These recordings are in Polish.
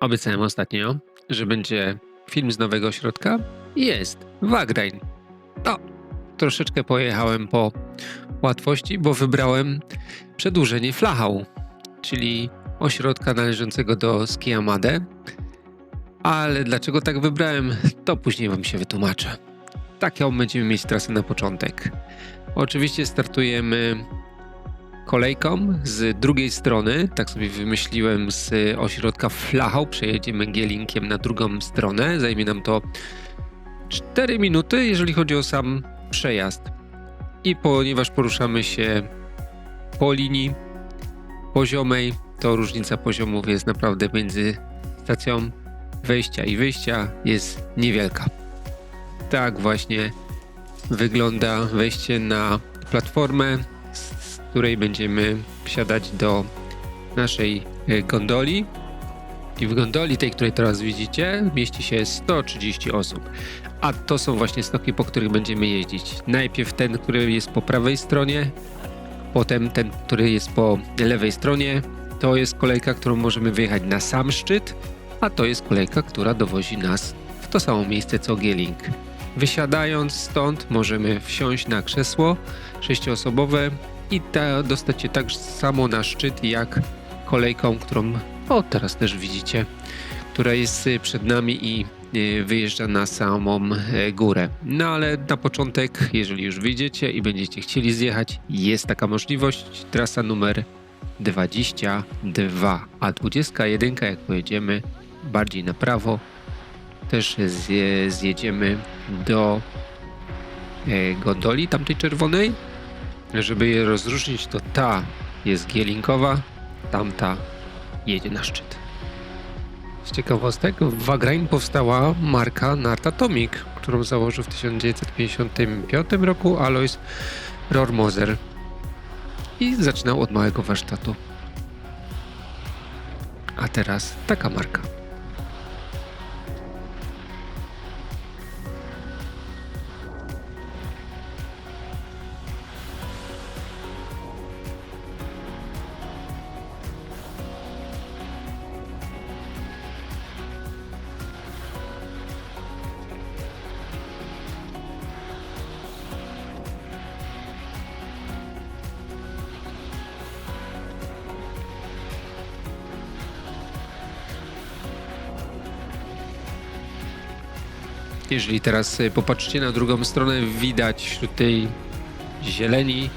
Obiecałem ostatnio, że będzie film z nowego ośrodka. Jest. Wagrain. No, troszeczkę pojechałem po łatwości, bo wybrałem przedłużenie Flachau, czyli ośrodka należącego do Skiamade. Ale dlaczego tak wybrałem, to później wam się wytłumaczę. Taką będziemy mieć trasę na początek. Oczywiście startujemy kolejką z drugiej strony, tak sobie wymyśliłem z ośrodka Flachau, przejedziemy Gielinkiem na drugą stronę, zajmie nam to 4 minuty, jeżeli chodzi o sam przejazd. I ponieważ poruszamy się po linii poziomej, to różnica poziomów jest naprawdę między stacją wejścia i wyjścia jest niewielka. Tak właśnie wygląda wejście na platformę, której będziemy wsiadać do naszej e, gondoli. I w gondoli tej, której teraz widzicie, mieści się 130 osób. A to są właśnie stoki, po których będziemy jeździć. Najpierw ten, który jest po prawej stronie, potem ten, który jest po lewej stronie. To jest kolejka, którą możemy wyjechać na sam szczyt, a to jest kolejka, która dowozi nas w to samo miejsce co Gieling. Wysiadając stąd możemy wsiąść na krzesło sześcioosobowe i ta, dostać się tak samo na szczyt jak kolejką, którą o teraz też widzicie, która jest y, przed nami i y, wyjeżdża na samą e, górę. No ale na początek, jeżeli już wyjdziecie i będziecie chcieli zjechać, jest taka możliwość. Trasa numer 22, a 21 jak pojedziemy bardziej na prawo, też zje, zjedziemy do gondoli tamtej czerwonej. Żeby je rozróżnić, to ta jest gielinkowa, tamta jedzie na szczyt. Z ciekawostek, w Wagrain powstała marka Nartatomic, którą założył w 1955 roku Alois Rormoser i zaczynał od małego warsztatu. A teraz taka marka. Jeżeli teraz y, popatrzycie na drugą stronę, widać wśród tej zieleni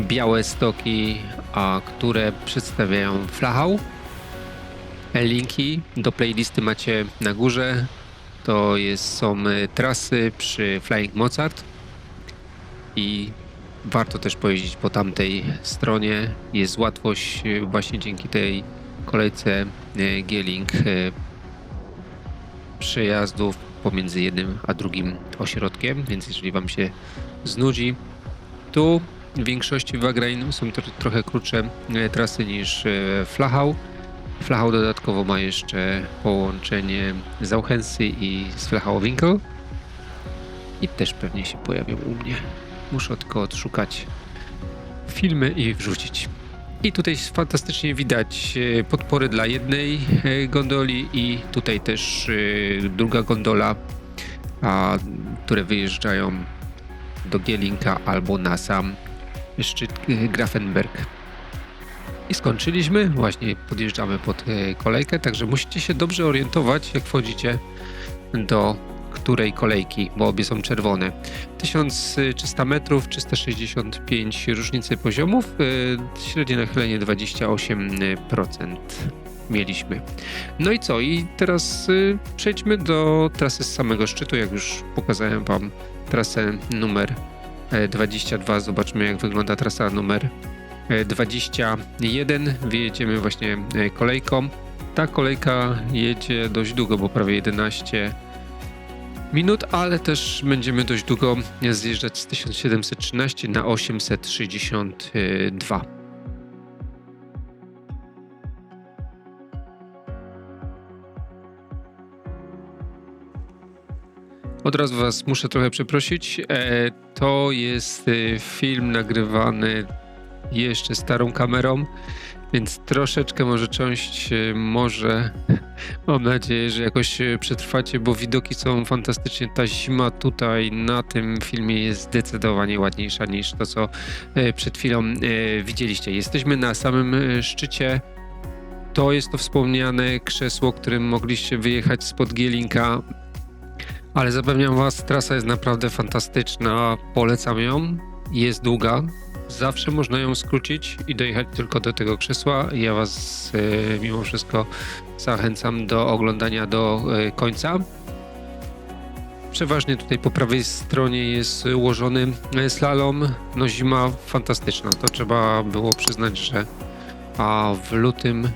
białe stoki, a które przedstawiają Flachau. Linki do playlisty macie na górze. To jest, są y, trasy przy Flying Mozart i warto też pojeździć po tamtej stronie. Jest łatwość właśnie dzięki tej kolejce G-Link przejazdów pomiędzy jednym a drugim ośrodkiem, więc jeżeli Wam się znudzi, tu w większości Wagrain są to trochę krótsze e, trasy niż e, Flachau. Flachau dodatkowo ma jeszcze połączenie z Auchensy i z Flachau-Winkel i też pewnie się pojawią u mnie. Muszę tylko odszukać filmy i wrzucić. I tutaj fantastycznie widać e, podpory dla jednej e, gondoli i tutaj też e, druga gondola, a, które wyjeżdżają do Gielinka albo na sam szczyt Grafenberg. I skończyliśmy, właśnie podjeżdżamy pod kolejkę, także musicie się dobrze orientować, jak wchodzicie do której kolejki, bo obie są czerwone. 1300 metrów, 365 różnicy poziomów, y, średnie nachylenie 28% mieliśmy. No i co? I teraz y, przejdźmy do trasy z samego szczytu, jak już pokazałem Wam trasę numer 22. E, Zobaczmy jak wygląda trasa numer 21. E, Wyjedziemy właśnie e, kolejką. Ta kolejka jedzie dość długo, bo prawie 11 minut, ale też będziemy dość długo zjeżdżać z 1713 na 862. Od razu Was muszę trochę przeprosić. E, to jest e, film nagrywany jeszcze starą kamerą, więc troszeczkę może część e, może Mam nadzieję, że jakoś e, przetrwacie, bo widoki są fantastycznie. Ta zima tutaj na tym filmie jest zdecydowanie ładniejsza niż to, co e, przed chwilą e, widzieliście. Jesteśmy na samym szczycie. To jest to wspomniane krzesło, którym mogliście wyjechać spod Gielinka. Ale zapewniam Was, trasa jest naprawdę fantastyczna. Polecam ją. Jest długa. Zawsze można ją skrócić i dojechać tylko do tego krzesła. Ja Was e, mimo wszystko zachęcam do oglądania do e, końca. Przeważnie tutaj po prawej stronie jest ułożony e, slalom. No zima fantastyczna. To trzeba było przyznać, że a w lutym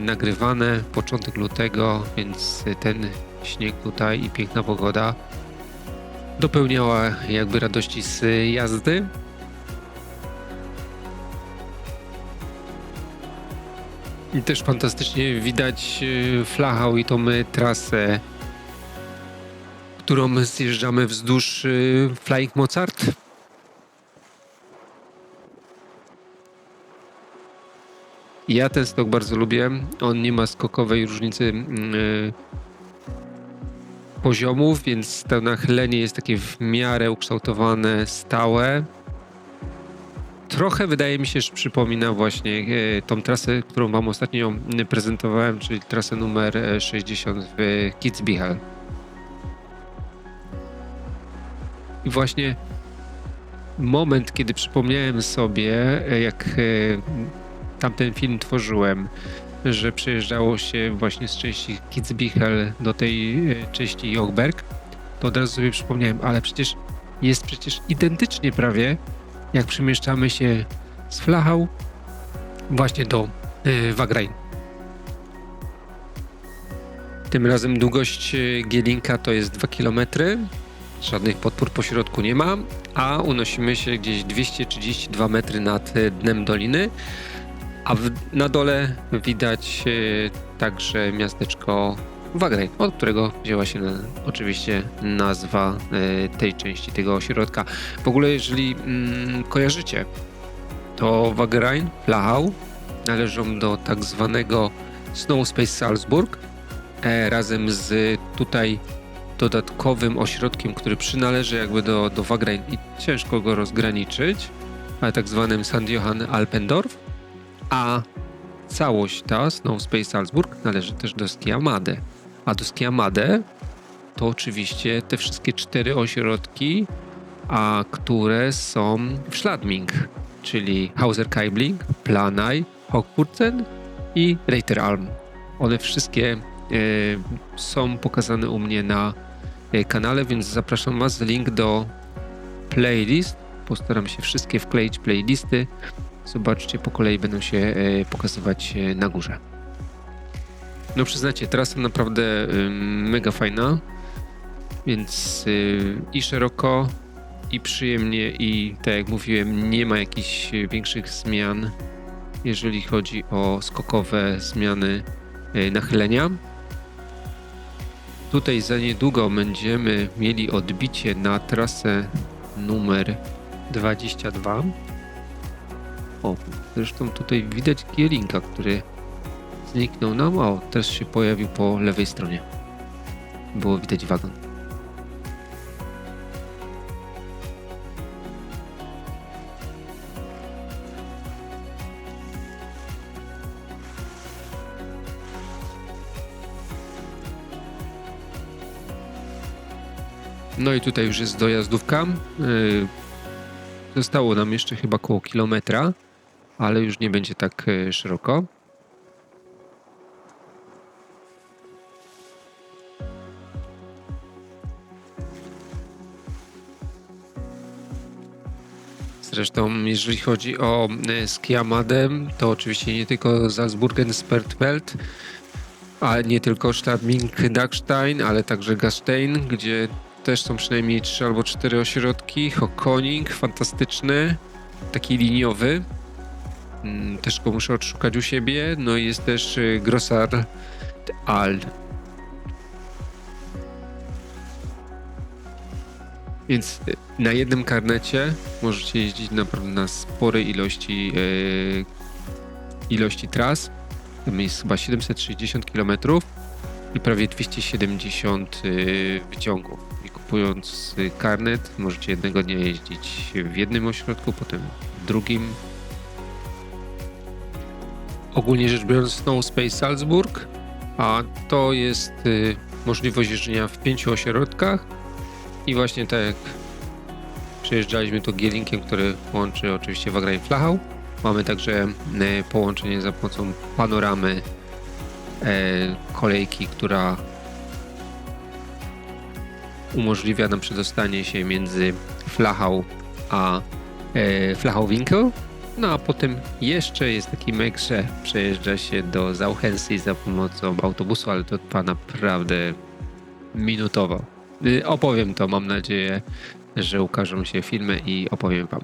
nagrywane, początek lutego, więc ten śnieg tutaj i piękna pogoda dopełniała jakby radości z jazdy. Też fantastycznie widać e, Flachau i tą e, trasę, którą zjeżdżamy wzdłuż e, Flying Mozart. Ja ten stok bardzo lubię. On nie ma skokowej różnicy mm, poziomów, więc to nachylenie jest takie w miarę ukształtowane, stałe. Trochę wydaje mi się, że przypomina właśnie e, tą trasę, którą wam ostatnio prezentowałem, czyli trasę numer e, 60 w Kitzbühel. I właśnie moment, kiedy przypomniałem sobie, e, jak e, tamten film tworzyłem, że przejeżdżało się właśnie z części Kitzbühel do tej e, części Jochberg, to od razu sobie przypomniałem, ale przecież jest przecież identycznie prawie, jak przemieszczamy się z Flachau właśnie do e, Wagrain. Tym razem długość e, Gielinka to jest 2 km. Żadnych podpór po środku nie ma, a unosimy się gdzieś 232 metry nad e, dnem doliny. A w, na dole widać także miasteczko Wagrain, od którego wzięła się oczywiście nazwa e, tej części tego ośrodka. W ogóle, jeżeli mm, kojarzycie, to Wagrain, Flachau należą do tak zwanego Snow Space Salzburg e, razem z tutaj dodatkowym ośrodkiem, który przynależy jakby do, do Wagrain i ciężko go rozgraniczyć, ale tak zwanym St. Johann Alpendorf, a całość ta, Snow Space Salzburg, należy też do Skiamade. A do Skiamade to oczywiście te wszystkie cztery ośrodki, a które są w Schladming, czyli Hauser-Kaibling, Planai, Hochwurzen i Reiteralm. One wszystkie e, są pokazane u mnie na e, kanale, więc zapraszam Was. Link do playlist. Postaram się wszystkie wkleić playlisty. Zobaczcie, po kolei będą się e, pokazywać na górze. No przyznacie, trasa naprawdę y, mega fajna, więc y, i szeroko, i przyjemnie, i tak jak mówiłem, nie ma jakichś większych zmian, jeżeli chodzi o skokowe zmiany y, nachylenia. Tutaj za niedługo będziemy mieli odbicie na trasę numer 22. O, zresztą tutaj widać Gielinka, który zniknął nam, o, też się pojawił po lewej stronie. Było widać wagon. No i tutaj już jest dojazdówka. Yy, Zostało nam jeszcze chyba koło kilometra, ale już nie będzie tak yy, szeroko. Zresztą, jeżeli chodzi o e, Skiamadę, to oczywiście nie tylko Salzburgen Spertfeld, a nie tylko Stadming Dachstein, ale także Gastein, gdzie też są przynajmniej trzy albo cztery ośrodki. Hokoning, fantastyczny, taki liniowy. Mm, Też go muszę odszukać u siebie. No i jest też y, Grossar Al. Więc y, na jednym karnecie możecie jeździć naprawdę na spore ilości, yy, ilości tras. Tam jest chyba 760 km i prawie 270 y, wyciągów. I kupując y, karnet, możecie jednego dnia jeździć w jednym ośrodku, potem w drugim. Ogólnie rzecz biorąc, Snow Space Salzburg, a to jest y, możliwość jeżdżenia w pięciu ośrodkach. I właśnie tak jak przejeżdżaliśmy tu Gielinkiem, który łączy oczywiście Wagra i Flachau. Mamy także y, połączenie za pomocą panoramy e, kolejki, która umożliwia nam przedostanie się między Flachau a e, Flachau-Winkel. No a potem jeszcze jest taki myk, że przejeżdża się do Zauchensee za pomocą autobusu, ale to trwa naprawdę minutowo. Y, Opowiem to, mam nadzieję, że ukażą się filmy i opowiem wam.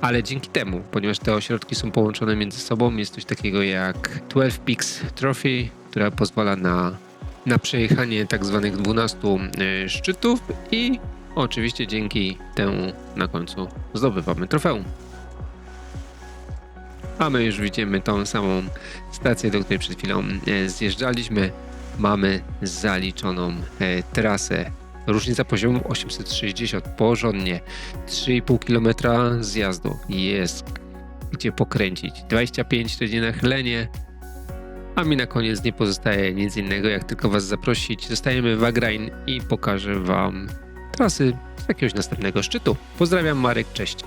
Ale dzięki temu, ponieważ te ośrodki są połączone między sobą, jest coś takiego jak 12 Peaks Trophy, która pozwala na, na przejechanie tak zwanych 12 y, szczytów i oczywiście dzięki temu na końcu zdobywamy trofeum. A my już widzimy tą samą stację, do której przed chwilą e, zjeżdżaliśmy. Mamy zaliczoną e, trasę. Różnica poziomu 860, porządnie. 3,5 km zjazdu. Jest gdzie pokręcić. 25 to nie nachylenie. A mi na koniec nie pozostaje nic innego, jak tylko Was zaprosić. Zostajemy w Agrain i pokażę Wam trasy z jakiegoś następnego szczytu. Pozdrawiam, Marek, cześć.